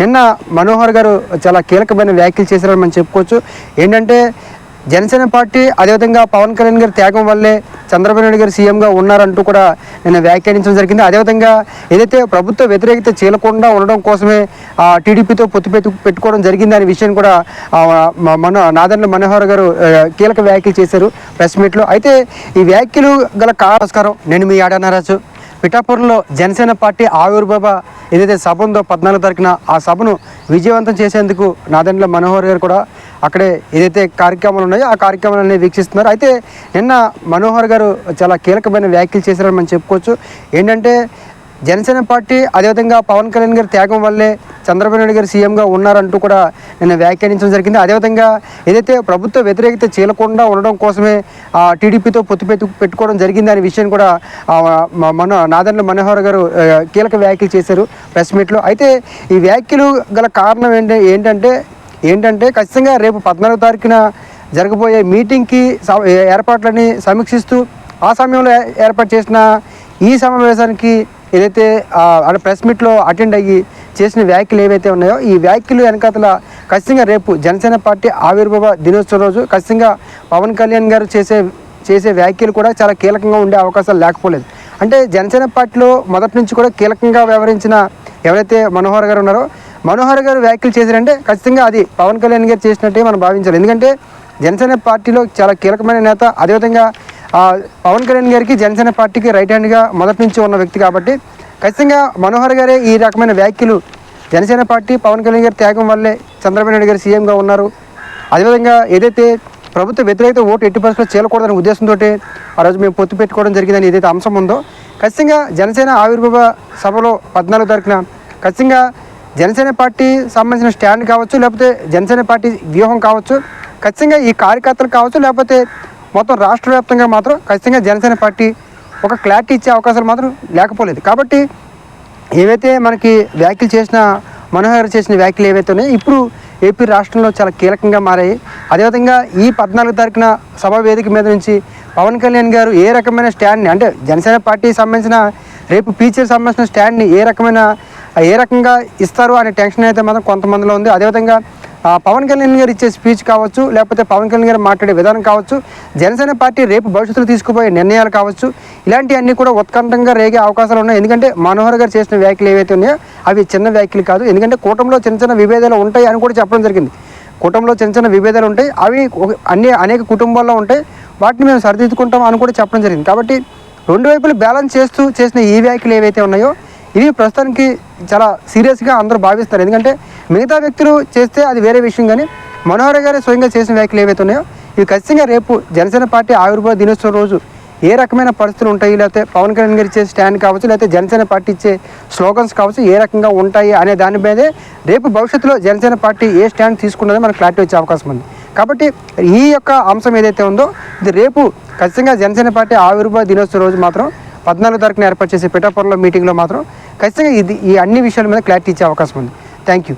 నిన్న మనోహర్ గారు చాలా కీలకమైన వ్యాఖ్యలు చేశారని మనం చెప్పుకోవచ్చు. ఏంటంటే జనసేన పార్టీ అదేవిధంగా పవన్ కళ్యాణ్ గారి త్యాగం వల్లే చంద్రబాబు నాయుడు గారు సీఎంగా ఉన్నారంటూ కూడా నిన్న వ్యాఖ్యానించడం జరిగింది. అదేవిధంగా ఏదైతే ప్రభుత్వ వ్యతిరేకత చేయకుండా ఉండడం కోసమే ఆ, టీడీపీతో పొత్తు పెట్టు పెట్టుకోవడం జరిగింది అనే విషయం కూడా మన నాదెండ్ల మనోహర్ గారు కీలక వ్యాఖ్యలు చేశారు ప్రెస్ మీట్లో. అయితే ఈ వ్యాఖ్యలు గల కాస్కారం నేను మీ ఆడనారాజు పిఠాపురంలో జనసేన పార్టీ ఆవిర్భావ ఏదైతే సభ ఉందో పద్నాలుగు తారీఖున ఆ సభను విజయవంతం చేసేందుకు నాదెండ్ల మనోహర్ గారు కూడా అక్కడే ఏదైతే కార్యక్రమాలు ఉన్నాయో ఆ కార్యక్రమాలన్నీ వీక్షిస్తున్నారు. అయితే నిన్న మనోహర్ గారు చాలా కీలకమైన వ్యాఖ్యలు చేశారని మనం చెప్పుకోవచ్చు. ఏంటంటే జనసేన పార్టీ అదేవిధంగా పవన్ కళ్యాణ్ గారి త్యాగం వల్లే చంద్రబాబు నాయుడు గారు సీఎంగా ఉన్నారంటూ కూడా నిన్న వ్యాఖ్యానించడం జరిగింది. అదేవిధంగా ఏదైతే ప్రభుత్వ వ్యతిరేకత చీలకుండా ఉండడం కోసమే ఆ, టీడీపీతో పొత్తు పెట్టు పెట్టుకోవడం జరిగింది అనే విషయం కూడా మన నాదెండ్ల మనోహర్ గారు కీలక వ్యాఖ్యలు చేశారు ప్రెస్ మీట్లో. అయితే ఈ వ్యాఖ్యలు గల కారణం ఏంటి ఏంటంటే ఏంటంటే ఖచ్చితంగా రేపు పద్నాలుగో తారీఖున జరగబోయే మీటింగ్కి ఏర్పాట్లని సమీక్షిస్తూ ఆ సమయంలో ఏ- ఏర్పాటు చేసిన ఈ సమావేశానికి ఏదైతే ప్రెస్ మీట్లో అటెండ్ అయ్యి చేసిన వ్యాఖ్యలు ఏవైతే ఉన్నాయో ఈ వ్యాఖ్యలు వెనకాతల ఖచ్చితంగా రేపు జనసేన పార్టీ ఆవిర్భావ దినోత్సవం రోజు ఖచ్చితంగా పవన్ కళ్యాణ్ గారు చేసే చేసే వ్యాఖ్యలు కూడా చాలా కీలకంగా ఉండే అవకాశాలు లేకపోలేదు. అంటే జనసేన పార్టీలో మొదటి నుంచి కూడా కీలకంగా వ్యవహరించిన ఎవరైతే మనోహర్ గారు ఉన్నారో మనోహర్ గారు వ్యాఖ్యలు చేశారంటే ఖచ్చితంగా అది పవన్ కళ్యాణ్ గారు చేసినట్టే మనం భావించాలి. ఎందుకంటే జనసేన పార్టీలో చాలా కీలకమైన నేత అదేవిధంగా పవన్ కళ్యాణ్ గారికి జనసేన పార్టీకి రైట్ హ్యాండ్గా మొదటి నుంచి ఉన్న వ్యక్తి కాబట్టి ఖచ్చితంగా మనోహర్ గారే ఈ రకమైన వ్యాఖ్యలు జనసేన పార్టీ పవన్ కళ్యాణ్ గారి త్యాగం వల్లే చంద్రబాబు నాయుడు గారు సీఎంగా ఉన్నారు. అదేవిధంగా ఏదైతే ప్రభుత్వ వ్యతిరేకత ఓటు ఎట్టి పరిస్థితుల్లో చేయకూడదనే ఉద్దేశంతో ఆ రోజు మేము పొత్తు పెట్టుకోవడం జరిగిందని ఏదైతే అంశం ఉందో ఖచ్చితంగా జనసేన ఆవిర్భావ సభలో పద్నాలుగు తారీఖున ఖచ్చితంగా జనసేన పార్టీ సంబంధించిన స్టాండ్ కావచ్చు లేకపోతే జనసేన పార్టీ వ్యూహం కావచ్చు ఖచ్చితంగా ఈ కార్యకర్తలు కావచ్చు లేకపోతే మొత్తం రాష్ట్ర వ్యాప్తంగా మాత్రం ఖచ్చితంగా జనసేన పార్టీ ఒక క్లారిటీ ఇచ్చే అవకాశాలు మాత్రం లేకపోలేదు. కాబట్టి ఏవైతే మనకి వ్యాఖ్యలు చేసిన మనోహర్ చేసిన వ్యాఖ్యలు ఏవైతే ఉన్నాయో ఇప్పుడు ఏపీ రాష్ట్రంలో చాలా కీలకంగా మారాయి. అదేవిధంగా ఈ పద్నాలుగు తారీఖున సభా వేదిక మీద నుంచి పవన్ కళ్యాణ్ గారు ఏ రకమైన స్టాండ్ని అంటే జనసేన పార్టీకి సంబంధించిన రేపు ఫీచర్ సంబంధించిన స్టాండ్ని ఏ రకమైన ఏ రకంగా ఇస్తారు అనే టెన్షన్ అయితే మాత్రం కొంతమందిలో ఉంది. అదేవిధంగా పవన్ కళ్యాణ్ గారు ఇచ్చే స్పీచ్ కావచ్చు లేకపోతే పవన్ కళ్యాణ్ గారు మాట్లాడే విధానం కావచ్చు జనసేన పార్టీ రేపు భవిష్యత్తులో తీసుకుపోయే నిర్ణయాలు కావచ్చు ఇలాంటివన్నీ కూడా ఉత్కంఠంగా రేగే అవకాశాలు ఉన్నాయి. ఎందుకంటే మనోహర్ గారు చేసిన వ్యాఖ్యలు ఏవైతే ఉన్నాయో అవి చిన్న వ్యాఖ్యలు కాదు. ఎందుకంటే కూటమిలో చిన్న చిన్న విభేదాలు ఉంటాయి అని కూడా చెప్పడం జరిగింది. కుటుంబంలో చిన్న చిన్న విభేదాలు ఉంటాయి. అవి అన్ని అనేక కుటుంబాల్లో ఉంటాయి. వాటిని మేము సరిదిద్దుకుంటాం అని కూడా చెప్పడం జరిగింది. కాబట్టి రెండు వైపులు బ్యాలెన్స్ చేస్తూ చేసిన ఈ వ్యాఖ్యలు ఏవైతే ఉన్నాయో ఇవి ప్రస్తుతానికి చాలా సీరియస్గా అందరూ భావిస్తారు. ఎందుకంటే మిగతా వ్యక్తులు చేస్తే అది వేరే విషయం కానీ మనోహర్ గారు స్వయంగా చేసిన వ్యాఖ్యలు ఏవైతే ఉన్నాయో ఇవి ఖచ్చితంగా రేపు జనసేన పార్టీ ఆవిర్భావ దినోత్సవం రోజు ఏ రకమైన పరిస్థితులు ఉంటాయి? లేకపోతే పవన్ కళ్యాణ్ గారు ఇచ్చే స్టాండ్ కావచ్చు లేకపోతే జనసేన పార్టీ ఇచ్చే స్లోగన్స్ కావచ్చు ఏ రకంగా ఉంటాయి అనే దాని మీదే రేపు భవిష్యత్తులో జనసేన పార్టీ ఏ స్టాండ్ తీసుకున్నదో మనకు క్లారిటీ వచ్చే అవకాశం ఉంది. కాబట్టి ఈ యొక్క అంశం ఏదైతే ఉందో ఇది రేపు ఖచ్చితంగా జనసేన పార్టీ ఆవిర్భావ దినోత్సవం రోజు మాత్రం పద్నాలుగు తారీఖున ఏర్పాటు చేసే పిఠాపురంలో మీటింగ్లో మాత్రం ఖచ్చితంగా ఇది ఈ అన్ని విషయాల మీద క్లారిటీ ఇచ్చే అవకాశం ఉంది. Thank you